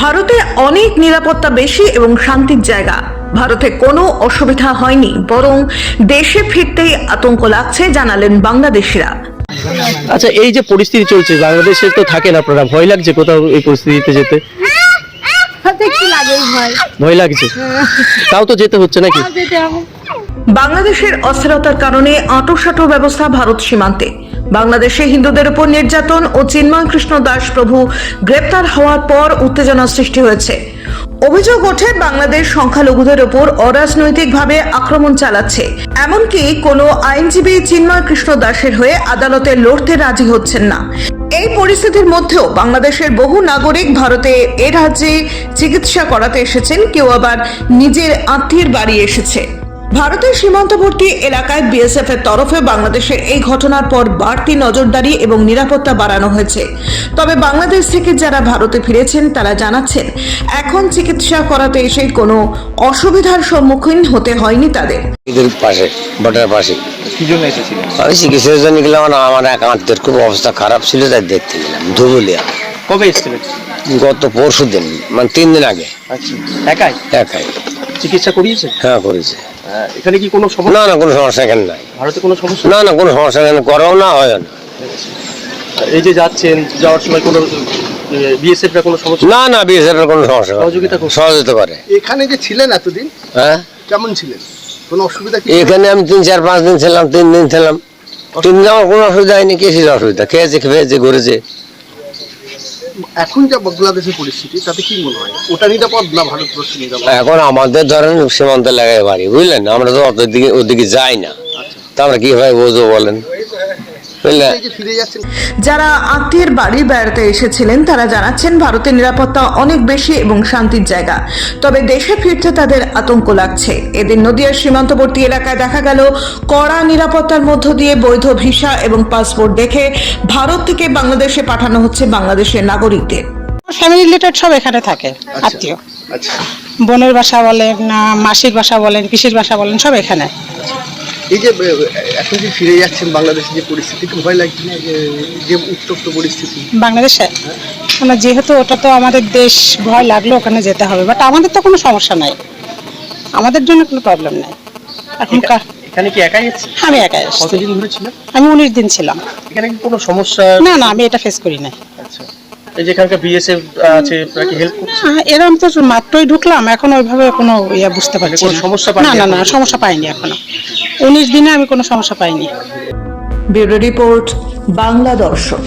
ভারতে অনেক নিরাপত্তা বেশি এবং শান্তির জায়গা। ভারতে কোনো অসুবিধা হয়নি বরং দেশে ফিরতেই আতঙ্ক লাগছে জানালেন বাংলাদেশিরা। আচ্ছা এই যে পরিস্থিতি চলছে বাংলাদেশে তো থাকেন আপনারা ভয় লাগছে কোথাও এই পরিস্থিতিতে যেতে? ভয়? ভয় লাগছে? তাও তো যেতে হচ্ছে নাকি? বাংলাদেশের অস্থিরতার কারণে আঁটোসাঁটো ব্যবস্থা ভারত সীমান্তে। বাংলাদেশে হিন্দুদের উপর নির্যাতন ও চিন্ময় কৃষ্ণ দাস প্রভু গ্রেপ্তার হওয়ার পর উত্তেজনা সৃষ্টি হয়েছে। অভিযোগ ওঠে, বাংলাদেশ সংখ্যালঘুদের উপর অরাজনৈতিকভাবে আক্রমণ চালাচ্ছে। এমনকি কোনো আইনজীবী চিন্ময় কৃষ্ণ দাসের হয়ে আদালতে লড়তে রাজি হচ্ছেন না। এই পরিস্থিতির মধ্যেও বাংলাদেশের বহু নাগরিক ভারতে এ রাজ্যে চিকিৎসা করাতে এসেছেন, কেউ আবার নিজের আত্মীয়ের বাড়ি এসেছে। ভারতের সীমান্তবর্তী এলাকায় বিএসএফ এর তরফে বাংলাদেশের এই ঘটনার পর বাড়তি নজরদারি এবং নিরাপত্তা বাড়ানো হয়েছে। তবে বাংলাদেশ থেকে যারা ভারতে ফিরেছেন তারা জানাচ্ছেন এখন চিকিৎসা করাতে এসে কোনো অসুবিধার সম্মুখীন হতে হয়নি তাদের। এদের পাশে বর্ডার পাশে। কি জন্য এসেছিলেন? আমি চিকিৎসার জন্য গেলাম আমার এক খুব অবস্থা খারাপ ছিল তাই দেখতে গেলাম ধুবুলিয়া। কবে এসেছিলেন? গত পরশু দিন মানে তিন দিন আগে। আচ্ছা। একাই? একাই। চিকিৎসা করিয়েছে? হ্যাঁ করেছে। এখানে কি কোনো সমস্যা? না না কোনো সমস্যা এখানে নাই। ভারতে কোনো সমস্যা? না না কোনো সমস্যা এখানে করাও না হয় না। এই যে যাচ্ছেন যাওয়ার সময় কোনো বিএসএফ কোনো সমস্যা? না না বিএসএফ এর কোনো সমস্যা। সহযোগিতা? সহযোগিতা করে। এখানে যে ছিলেন এতদিন হ্যাঁ? কেমন ছিলেন? কোনো অসুবিধা কি? এখানে আমি তিন চার পাঁচ দিন ছিলাম তিন দিন ছিলাম। তিন দিন আমার কোনো অসুবিধা হয়নি কেসির অসুবিধা? খেয়েছে খেয়েছে ঘুরেছে এখন যা বাংলাদেশের পরিস্থিতি তাতে কি মনে হয়? ওটা নিরাপদ না ভারতবর্ষ নিরাপদ? এখন আমাদের ধরেন সীমান্ত এলাকায় বাড়ি বুঝলেন? আমরা তো অত দিকে ওদিকে যাই না। তা আমরা কীভাবে বোঝো বলেন বুঝলেন এই যে ফিরে যাচ্ছেন যারা আত্মীয়ের বাড়ি বেড়াতে এসেছিলেন তারা জানাচ্ছেন ভারতের নিরাপত্তা অনেক বেশি এবং শান্তির জায়গা। তবে দেশে ফিরতে তাদের আতঙ্ক লাগছে। এদিন নদিয়ার সীমান্তবর্তী এলাকায় দেখা গেল কড়া নিরাপত্তার মধ্য দিয়ে বৈধ ভিসা এবং পাসপোর্ট দেখে ভারত থেকে বাংলাদেশে পাঠানো হচ্ছে বাংলাদেশের নাগরিকদের। ফ্যামিলি রিলেটেড সব এখানে থাকে আত্মীয়। আচ্ছা। বোনের বাসা বলেন না মাসির বাসা বলেন পিসির বাসা বলেন সব এখানে। এই যে এখন যে ফিরে যাচ্ছেন বাংলাদেশের যে পরিস্থিতি ভয় লাগছে না? যে উত্তপ্ত পরিস্থিতি? বাংলাদেশে? মানে যেহেতু ওটা তো আমাদের দেশ ভয় লাগল ওখানে যেতে হবে। বাট আমাদের তো কোনো সমস্যা নাই। আমাদের জন্য কোনো প্রবলেম নাই। এখন এখানে কি একাই আমি একাই কতদিন ধরে ছিলেন? আমি উনিশ দিন ছিলাম। এখানে কি কোনো সমস্যা? না না আমি এটা ফেস করি নাই। আচ্ছা। এই যে এখানকার বিএসএফ আছে আপনারা কি হেল্প করছে? এরম তো মাত্রই ঢুকলাম। এখন ওইভাবে কোনো ইয়ে বুঝতে পারছি কোনো না। সমস্যা পাননি না না না সমস্যা পাইনি এখনও। উনিশ দিনে আমি কোনো সমস্যা পাইনি। ব্যুরো রিপোর্ট বাংলা দর্শন